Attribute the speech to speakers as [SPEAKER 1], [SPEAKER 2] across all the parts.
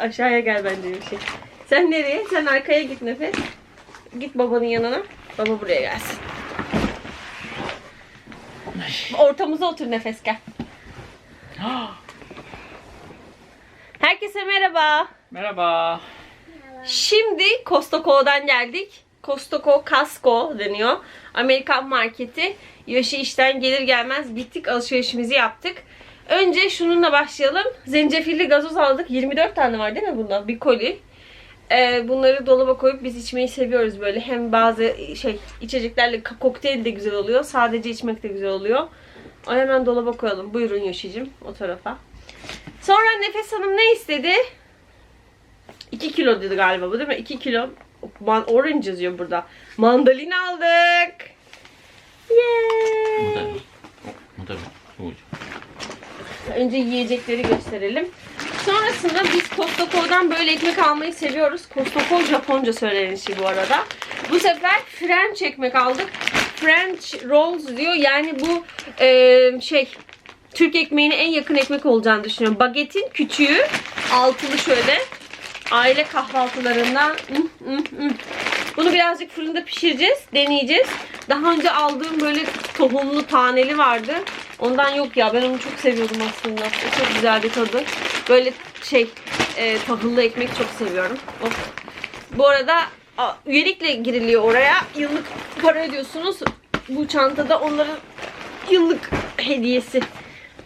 [SPEAKER 1] Aşağıya gel bence bir şey. Sen nereye? Sen arkaya git Nefes. Git babanın yanına. Baba buraya gelsin. Ortamıza otur Nefes gel. Herkese merhaba.
[SPEAKER 2] Merhaba.
[SPEAKER 1] Şimdi Costco'dan geldik. Costco Casco deniyor. Amerikan marketi. Yoshi işten gelir gelmez gittik alışverişimizi yaptık. Önce şununla başlayalım. Zencefilli gazoz aldık. 24 tane var değil mi bunda? Bir koli. Ee, bunları dolaba koyup biz içmeyi seviyoruz böyle. Hem bazı şey içeceklerle kokteyl de güzel oluyor. Sadece içmek de güzel oluyor. O hemen dolaba koyalım. Buyurun Yoshi'cim o tarafa. Sonra Nefes Hanım ne istedi? 2 kilo dedi galiba bu değil mi? 2 kilo man orange yazıyor burada. Mandalina aldık. Yay! Önce yiyecekleri gösterelim. Sonrasında biz Costco'dan böyle ekmek almayı seviyoruz. Costco Japonca söylenişi bu arada. Bu sefer French ekmek aldık. French rolls diyor. Yani bu e, şey Türk ekmeğine en yakın ekmek olacağını düşünüyorum. Bagetin küçüğü altılı şöyle. Aile kahvaltılarından. Mm, mm, mm. Bunu birazcık fırında pişireceğiz. Deneyeceğiz. Daha önce aldığım böyle tohumlu taneli vardı. Ondan yok ya. Ben onu çok seviyordum aslında. O çok güzel bir tadı. Böyle şey e, tahıllı ekmek çok seviyorum. Of. Bu arada a, üyelikle giriliyor oraya. Yıllık para ödüyorsunuz. Bu çantada onların yıllık hediyesi.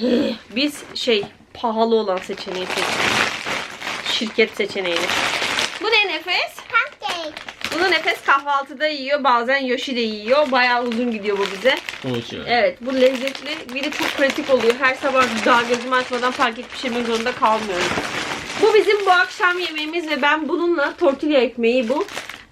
[SPEAKER 1] Biz şey pahalı olan seçeneği seçtik. Şirket seçeneğini. Bu ne nefes?
[SPEAKER 3] Pancake.
[SPEAKER 1] Bunu nefes kahvaltıda yiyor. Bazen Yoshi de yiyor. Bayağı uzun gidiyor bu bize.
[SPEAKER 2] Poğaça.
[SPEAKER 1] Evet bu lezzetli bir de çok pratik oluyor. Her sabah daha gözümü açmadan paket pişirmek zorunda kalmıyorum. Bu bizim bu akşam yemeğimiz ve ben bununla tortilla ekmeği bu.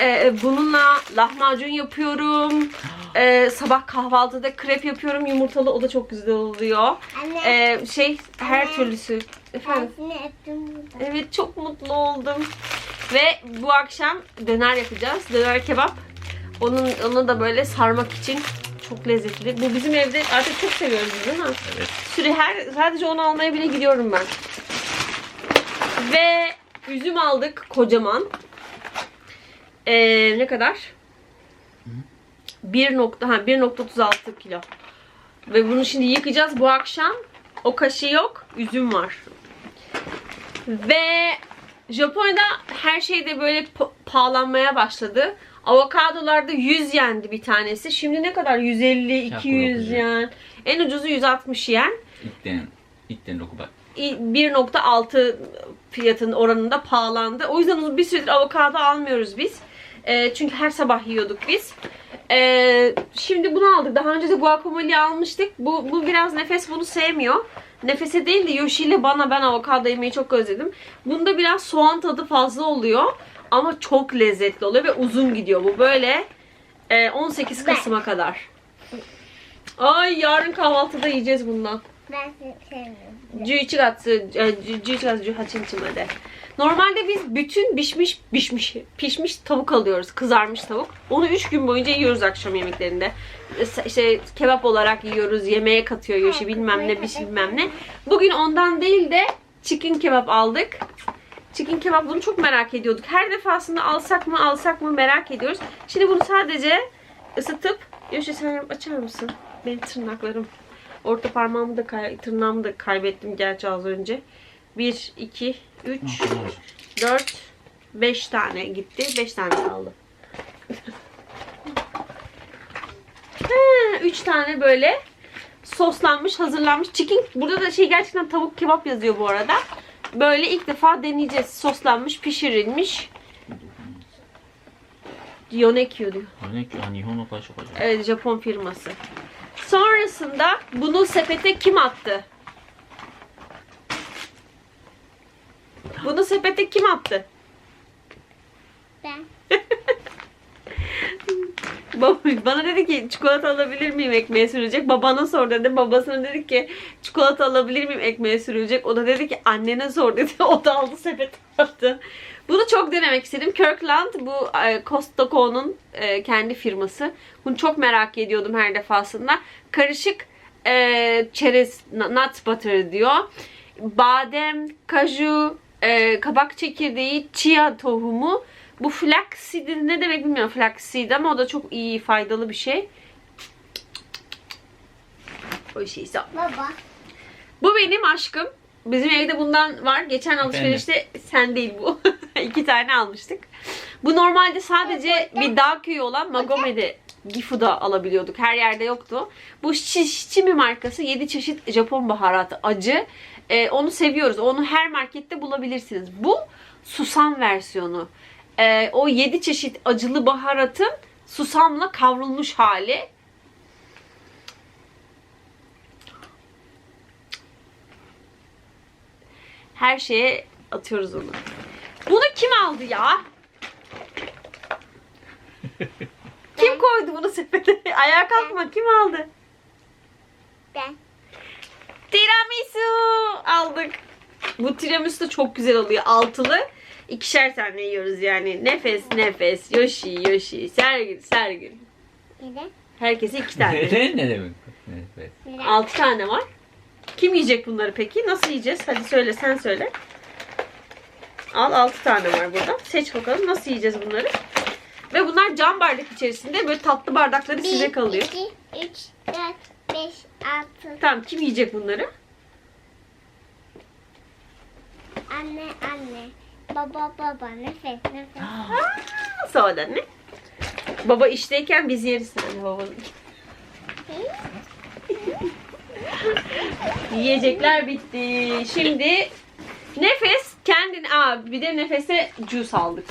[SPEAKER 1] Ee, bununla lahmacun yapıyorum. Ee, sabah kahvaltıda krep yapıyorum yumurtalı o da çok güzel oluyor.
[SPEAKER 3] Anne.
[SPEAKER 1] Ee, şey her
[SPEAKER 3] Anne.
[SPEAKER 1] türlüsü. Efendim. Evet çok mutlu oldum. Ve bu akşam döner yapacağız. Döner kebap. Onun onu da böyle sarmak için çok lezzetli. Bu bizim evde artık çok seviyoruz değil mi?
[SPEAKER 2] Evet.
[SPEAKER 1] Süre her sadece onu almaya bile gidiyorum ben. Ve üzüm aldık kocaman. Ee, ne kadar? 1 nokta ha 1.36 kilo. Ve bunu şimdi yıkayacağız bu akşam. O kaşığı yok, üzüm var. Ve Japonya'da her şey de böyle pa- pahalanmaya başladı. Avokadolarda 100 yendi bir tanesi. Şimdi ne kadar? 150, 200
[SPEAKER 2] 160
[SPEAKER 1] yen. En ucuzu 160 yen.
[SPEAKER 2] 1.6倍。
[SPEAKER 1] 1.6 fiyatın oranında pahalandı. O yüzden bir süredir avokado almıyoruz biz. Ee, çünkü her sabah yiyorduk biz. Ee, şimdi bunu aldık. Daha önce de guacamole almıştık. Bu, bu biraz nefes bunu sevmiyor. Nefese değil de Yoshi ile bana ben avokado yemeyi çok özledim. Bunda biraz soğan tadı fazla oluyor ama çok lezzetli oluyor ve uzun gidiyor bu. Böyle e, 18 Kasım'a kadar. Ay yarın kahvaltıda yiyeceğiz bundan.
[SPEAKER 3] Ben sevmiyorum.
[SPEAKER 1] Cüyçigatsı. E, Normalde biz bütün pişmiş, pişmiş, pişmiş tavuk alıyoruz. Kızarmış tavuk. Onu 3 gün boyunca yiyoruz akşam yemeklerinde. E, işte kebap olarak yiyoruz, yemeğe katıyor Yoshi bilmem ne, bir şey, bilmem ne. Bugün ondan değil de chicken kebap aldık. Chicken kebap bunu çok merak ediyorduk. Her defasında alsak mı alsak mı merak ediyoruz. Şimdi bunu sadece ısıtıp Yoshi sen açar mısın? Benim tırnaklarım. Orta parmağımı da kay- tırnağımı da kaybettim gerçi az önce. 1, 2, 3, 4, 5 tane gitti. 5 tane kaldı. 3 tane böyle soslanmış, hazırlanmış. Chicken, burada da şey gerçekten tavuk kebap yazıyor bu arada. Böyle ilk defa deneyeceğiz. Soslanmış, pişirilmiş. Yonekyo diyor.
[SPEAKER 2] Örnek yani Nihon'u karşı koyacağım.
[SPEAKER 1] Evet, Japon firması. Sonrasında bunu sepete kim attı? Bunu sepete kim attı?
[SPEAKER 3] Ben.
[SPEAKER 1] Bana dedi ki çikolata alabilir miyim ekmeğe sürülecek. Babana sor dedi. Babasına dedi ki çikolata alabilir miyim ekmeğe sürülecek. O da dedi ki annene sor dedi. O da aldı sepete attı. Bunu çok denemek istedim. Kirkland bu e, Costco'nun e, kendi firması. Bunu çok merak ediyordum her defasında. Karışık e, çerez nut butter diyor. Badem, kaju, e, kabak çekirdeği, chia tohumu. Bu flaxseed ne demek bilmiyorum flaxseed ama o da çok iyi faydalı bir şey. O şeyse.
[SPEAKER 3] Baba.
[SPEAKER 1] Bu benim aşkım. Bizim evde bundan var. Geçen alışverişte sen değil bu. İki tane almıştık. Bu normalde sadece bir dağ köyü olan Magome'de Gifu'da alabiliyorduk. Her yerde yoktu. Bu Shichimi markası 7 çeşit Japon baharatı acı. Ee, onu seviyoruz. Onu her markette bulabilirsiniz. Bu susam versiyonu. Ee, o 7 çeşit acılı baharatın susamla kavrulmuş hali. Her şeye atıyoruz onu. Bunu kim aldı ya? kim koydu bunu sepete? Ayağa kalkma. Kim aldı?
[SPEAKER 3] Ben.
[SPEAKER 1] Tiramisu aldık. Bu tiramisu da çok güzel oluyor. Altılı. İkişer tane yiyoruz yani. Nefes nefes. Yoshi Yoshi. Sergil Sergil.
[SPEAKER 3] Neden?
[SPEAKER 1] Herkese iki tane.
[SPEAKER 2] ne, ne demek? Evet.
[SPEAKER 3] Neden?
[SPEAKER 1] Altı tane var. Kim yiyecek bunları peki? Nasıl yiyeceğiz? Hadi söyle sen söyle. Al altı tane var burada. Seç bakalım nasıl yiyeceğiz bunları. Ve bunlar cam bardak içerisinde böyle tatlı bardakları size kalıyor.
[SPEAKER 3] 2, 3, 4, 5, 6.
[SPEAKER 1] Tamam kim yiyecek bunları?
[SPEAKER 3] Anne anne. Baba baba. Nefes nefes.
[SPEAKER 1] Sonra ne? Baba işteyken biz yeriz yani babanın. Yiyecekler bitti. Şimdi nefes kendin aa bir de nefese juice aldık.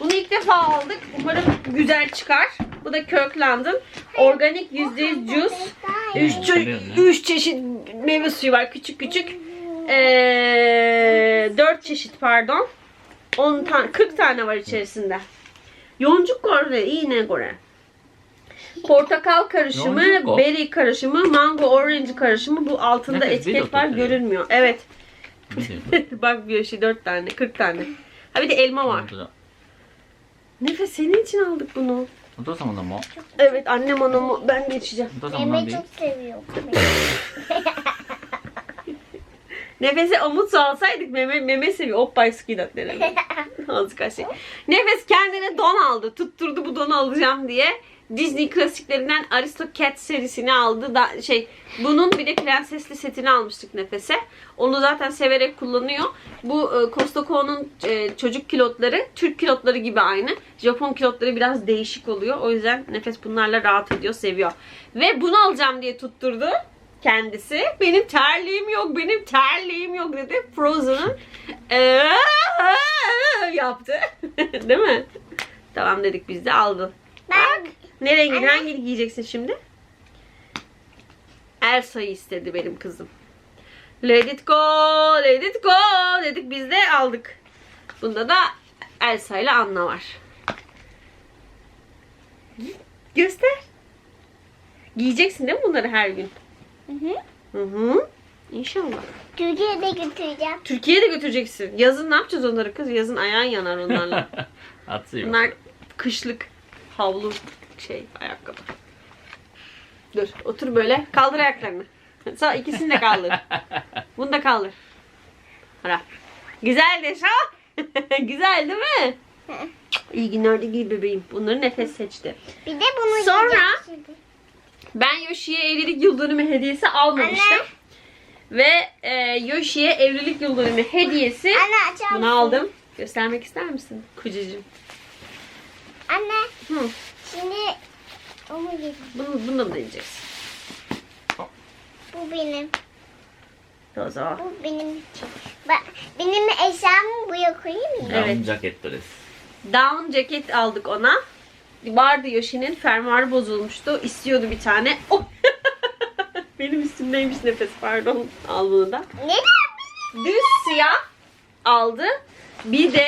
[SPEAKER 1] Bunu ilk defa aldık. Umarım güzel çıkar. Bu da Kirkland'ın organik %100 juice. Üç, çe- üç çeşit meyve suyu var küçük küçük. Ee, dört çeşit pardon. 10 tane 40 tane var içerisinde. Yoncuk korne iğne göre. Portakal karışımı,
[SPEAKER 2] Yoncuk.
[SPEAKER 1] berry karışımı, mango orange karışımı. Bu altında
[SPEAKER 2] Herkes
[SPEAKER 1] etiket var görünmüyor. Evet. Bak bir şey 4 tane, 40 tane. Ha bir de elma var. Nefes senin için aldık bunu. Evet annem anamı ben de içeceğim.
[SPEAKER 2] Yemeği
[SPEAKER 3] çok seviyorum.
[SPEAKER 1] Nefese omut su alsaydık meme, meme seviyor. Oppay skidat derim. Azıcık aşağı. Nefes kendine don aldı. Tutturdu bu donu alacağım diye. Disney klasiklerinden Aristocat serisini aldı. Da, şey bunun bir de prensesli setini almıştık Nefes'e. Onu zaten severek kullanıyor. Bu e, Costco'nun e, çocuk kilotları Türk kilotları gibi aynı. Japon kilotları biraz değişik oluyor. O yüzden Nefes bunlarla rahat ediyor, seviyor. Ve bunu alacağım diye tutturdu kendisi. Benim terliğim yok, benim terliğim yok dedi. Frozen'ın eee yaptı. Değil mi? Tamam dedik biz de aldın.
[SPEAKER 3] Ben
[SPEAKER 1] Ne rengin?
[SPEAKER 3] Anne.
[SPEAKER 1] Hangi giyeceksin şimdi? Elsa'yı istedi benim kızım. Let it go, let it go dedik biz de aldık. Bunda da Elsa ile Anna var. Göster. Giyeceksin değil mi bunları her gün?
[SPEAKER 3] Hı hı.
[SPEAKER 1] İnşallah.
[SPEAKER 3] Türkiye'ye de götüreceğim.
[SPEAKER 1] Türkiye'ye de götüreceksin. Yazın ne yapacağız onları kız? Yazın ayağın yanar onlarla.
[SPEAKER 2] Atıyor.
[SPEAKER 1] Bunlar kışlık havlu şey ayakkabı. Dur otur böyle. Kaldır ayaklarını. Sağ ikisini de kaldır. Bunu da kaldır. Ara. Güzel de şu. Güzel değil mi? İyi günler iyi bebeğim. Bunları nefes seçti.
[SPEAKER 3] Bir de bunu
[SPEAKER 1] Sonra ben Yoshi'ye evlilik yıl dönümü hediyesi almamıştım.
[SPEAKER 3] Anne.
[SPEAKER 1] Ve e, Yoshi'ye evlilik yıl dönümü hediyesi
[SPEAKER 3] Anne,
[SPEAKER 1] bunu aldım. Göstermek ister misin kucacığım?
[SPEAKER 3] Anne
[SPEAKER 1] Hı.
[SPEAKER 3] şimdi onu yedim.
[SPEAKER 1] Bunu, bunu da mı deneyeceksin?
[SPEAKER 3] Bu benim.
[SPEAKER 1] Dozo.
[SPEAKER 3] Bu benim. Benim eşyamı buraya koyayım mı?
[SPEAKER 1] Evet.
[SPEAKER 2] Down ceket dress.
[SPEAKER 1] Down ceket aldık ona Vardı Yoshi'nin fermuarı bozulmuştu. İstiyordu bir tane. Oh! Benim üstümdeymiş nefes pardon. Al bunu da.
[SPEAKER 3] Neden?
[SPEAKER 1] Düz siyah aldı. Bir de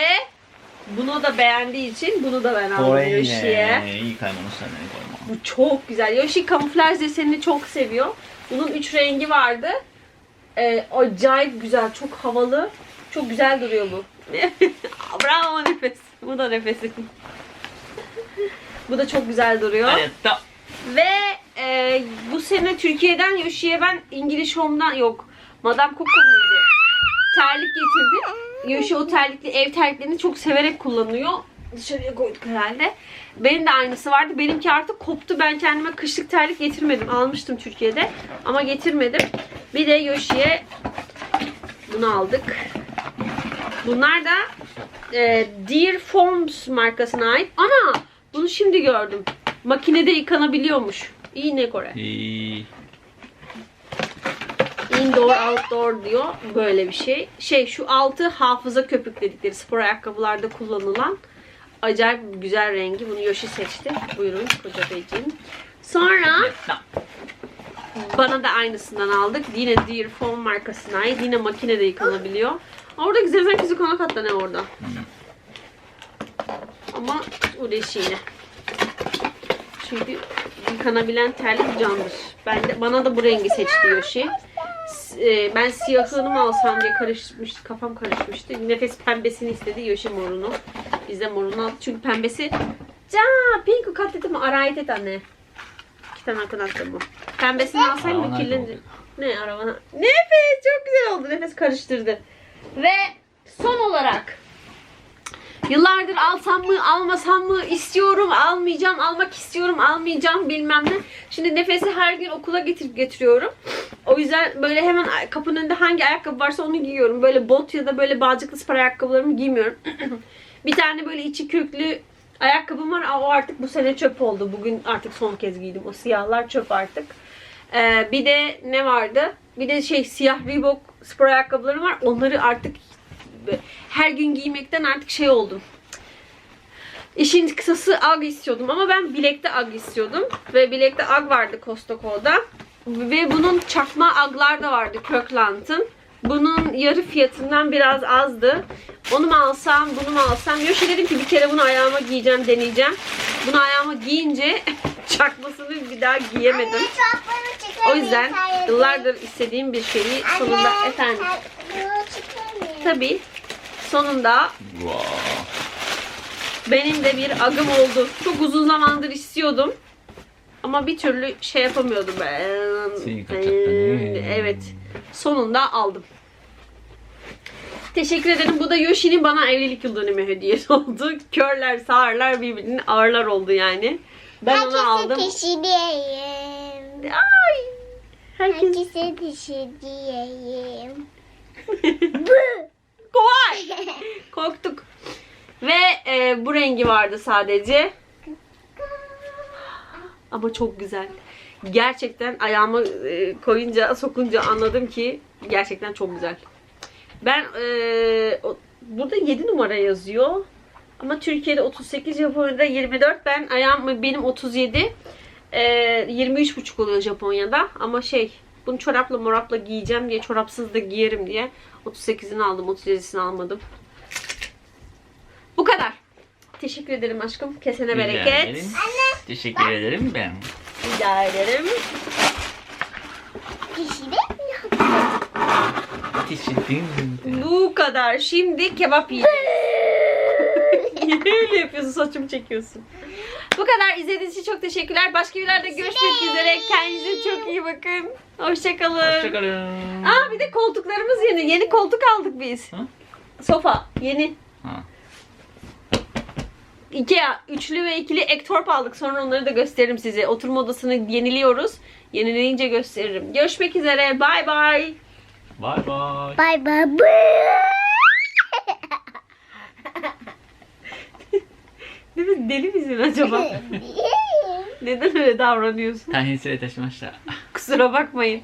[SPEAKER 1] bunu da beğendiği için bunu da ben
[SPEAKER 2] こ
[SPEAKER 1] aldım
[SPEAKER 2] れいい
[SPEAKER 1] Yoshi'ye.
[SPEAKER 2] ねいい買い物したねこれも
[SPEAKER 1] Bu çok güzel. Yoshi kamuflaj desenini çok seviyor. Bunun üç rengi vardı. Ee, acayip güzel. Çok havalı. Çok güzel duruyor bu. Bravo nefes. Bu da nefesim. Bu da çok güzel duruyor.
[SPEAKER 2] Hayatta.
[SPEAKER 1] Ve e, bu sene Türkiye'den Yoshi'ye ben İngiliz Home'dan yok. Madame Coco muydu? Terlik getirdi. Yoshi o terlikli ev terliklerini çok severek kullanıyor. Dışarıya koyduk herhalde. Benim de aynısı vardı. Benimki artık koptu. Ben kendime kışlık terlik getirmedim. Almıştım Türkiye'de ama getirmedim. Bir de Yoshi'ye bunu aldık. Bunlar da e, Dear Forms markasına ait. Ana! Bunu şimdi gördüm. Makinede yıkanabiliyormuş. İyi ne Kore.
[SPEAKER 2] İyi.
[SPEAKER 1] Indoor, outdoor diyor. Böyle bir şey. Şey şu altı hafıza köpük dedikleri spor ayakkabılarda kullanılan acayip güzel rengi. Bunu Yoshi seçti. Buyurun koca beyciğim. Sonra bana da aynısından aldık. Yine Dear Foam markasına ait. Yine makinede yıkanabiliyor. Orada güzel güzel fizik ona katta ne orada. Ama uğraşı yine. Çünkü yıkanabilen terlik candır. Ben de, bana da bu rengi seçti Yoshi. S- e, Ben siyahını mı alsam diye karışmış, kafam karışmıştı. Nefes pembesini istedi, Yoshi morunu. Biz de morunu aldık. Çünkü pembesi... Ja, pink katledim arayet et anne. İki tane arkadaşlar bu. Pembesini alsaydım kirlendi.
[SPEAKER 2] nerede
[SPEAKER 1] Ne arabana? Nefes çok güzel oldu. Nefes karıştırdı. Ve son olarak Yıllardır alsam mı almasam mı istiyorum almayacağım almak istiyorum almayacağım bilmem ne. Şimdi nefesi her gün okula getirip getiriyorum. O yüzden böyle hemen kapının önünde hangi ayakkabı varsa onu giyiyorum. Böyle bot ya da böyle bağcıklı spor ayakkabılarımı giymiyorum. bir tane böyle içi köklü ayakkabım var. O artık bu sene çöp oldu. Bugün artık son kez giydim. O siyahlar çöp artık. Ee, bir de ne vardı? Bir de şey siyah Reebok spor ayakkabılarım var. Onları artık her gün giymekten artık şey oldum. İşin kısası AG istiyordum ama ben bilekte AG istiyordum. Ve bilekte AG vardı Costco'da. Ve bunun çakma AG'lar da vardı Kirkland'ın. Bunun yarı fiyatından biraz azdı. Onu mu alsam, bunu mu alsam? Yoshi dedim ki bir kere bunu ayağıma giyeceğim, deneyeceğim. Bunu ayağıma giyince çakmasını bir daha giyemedim. O yüzden yıllardır istediğim bir şeyi sonunda efendim. Tabii sonunda
[SPEAKER 2] Wow.
[SPEAKER 1] benim de bir agım oldu. Çok uzun zamandır istiyordum. Ama bir türlü şey yapamıyordum ben. Evet. Sonunda aldım. Teşekkür ederim. Bu da Yoshi'nin bana evlilik yıl dönümü hediyesi oldu. Körler, sağırlar birbirinin ağırlar oldu yani. Ben onu aldım.
[SPEAKER 3] Herkese diyeyim.
[SPEAKER 1] Ay. Herkes
[SPEAKER 3] Herkese teşekkür diyeyim.
[SPEAKER 1] Kolay. Korktuk. Ve e, bu rengi vardı sadece. Ama çok güzel. Gerçekten ayağımı e, koyunca, sokunca anladım ki gerçekten çok güzel. Ben e, burada 7 numara yazıyor. Ama Türkiye'de 38, Japonya'da 24. Ben ayağım benim 37. E, 23,5 oluyor Japonya'da. Ama şey bunu çorapla morapla giyeceğim diye çorapsız da giyerim diye 38'ini aldım. 37'sini almadım. Bu kadar. Teşekkür ederim aşkım. Kesene
[SPEAKER 2] Rica
[SPEAKER 1] bereket.
[SPEAKER 2] ederim. Teşekkür ederim ben.
[SPEAKER 1] Rica ederim. Bu kadar. Şimdi kebap yiyeceğiz. Niye öyle yapıyorsun? Saçımı çekiyorsun. Bu kadar. İzlediğiniz için çok teşekkürler. Başka videolarda görüşmek üzere. Kendinize çok iyi bakın. Hoşçakalın.
[SPEAKER 2] Hoşçakalın.
[SPEAKER 1] Aa bir de koltuklarımız yeni. Yeni koltuk aldık biz.
[SPEAKER 2] Ha?
[SPEAKER 1] Sofa. Yeni.
[SPEAKER 2] Ha.
[SPEAKER 1] Ikea üçlü ve ikili ektorp aldık. Sonra onları da gösteririm size. Oturma odasını yeniliyoruz. Yenileyince gösteririm. Görüşmek üzere. Bay bay.
[SPEAKER 2] Bay
[SPEAKER 3] bay. Bay bay.
[SPEAKER 1] Değil mi? Deli misin acaba? Neden öyle davranıyorsun?
[SPEAKER 2] Tanesi taşımışlar.
[SPEAKER 1] Kusura bakmayın.